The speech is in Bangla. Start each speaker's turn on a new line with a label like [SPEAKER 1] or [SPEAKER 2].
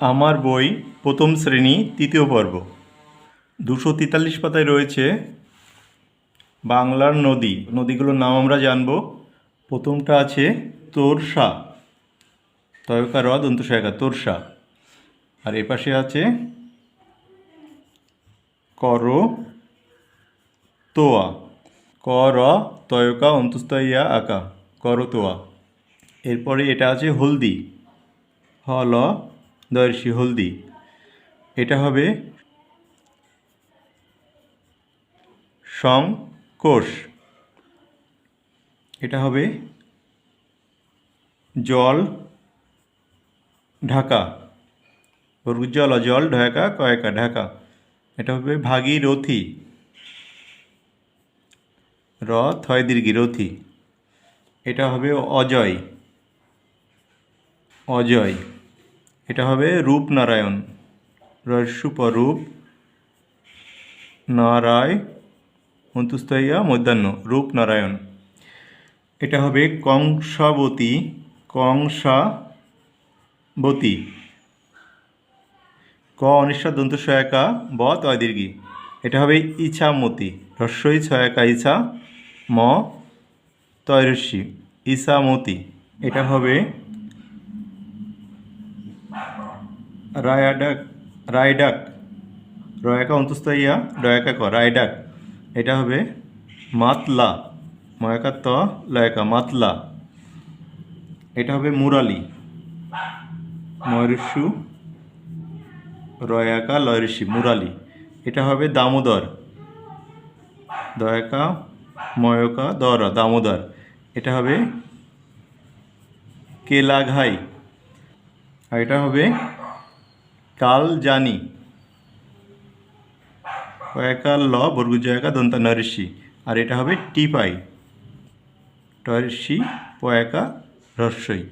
[SPEAKER 1] আমার বই প্রথম শ্রেণি, তৃতীয় পর্ব। দুশো তেতাল্লিশ পাতায় রয়েছে বাংলার নদী। নদীগুলোর নাম আমরা জানব। প্রথমটা আছে তোরসা। তয়কা র দন্তসহায়িকা তোরসা। আর এপাশে আছে কর তোয়া ক র তয়কা অন্তস্তইয়া আঁকা। করতোয়া। এরপরে এটা আছে হলদি। হল দর্শী হলদি। এটা হবে সংকোষ। এটা হবে জল ঢাকা। জল জল ঢাকা, কয়েকা ঢাকা। এটা হবে ভাগীরথী র, থয় দীর্ঘি রথি। এটা হবে অজয়। অজয়। এটা হবে রূপনারায়ণ রস্যুপরূপ নারায় অন্তুস্তইয়া মধ্যাহ্ন রূপনারায়ণ এটা হবে কংসাবতী কংসাবতী। ক অনিশ্চয় দন্ত সহায়িকা, ব তয় দীর্ঘি এটা হবে ইছামতি হ্রস্বই সহায়িকা ইছা, ম তয়রস্যি ইসামতি এটা হবে রায়াডাক রায়ডাক রয়াকা অন্তস্তইয়া ডয়াকা ক রায়ডাক এটা হবে মাতলা, ময়াকা ত, লয়াকা, মাতলা। এটা হবে মুরালি। ময়ূরস্যু রয়াকা, লয়ঋষি, মুরালি। এটা হবে দামোদর। দয়াকা, ময়কা, দর, দামোদর। এটা হবে কেলাঘাই। আর এটা হবে কাল জানি। কয়েকাল ল বর্গুজয়কা দন্ত নরিষি আর এটা হবে টিপাই টরিষি পয়াকা রস্যই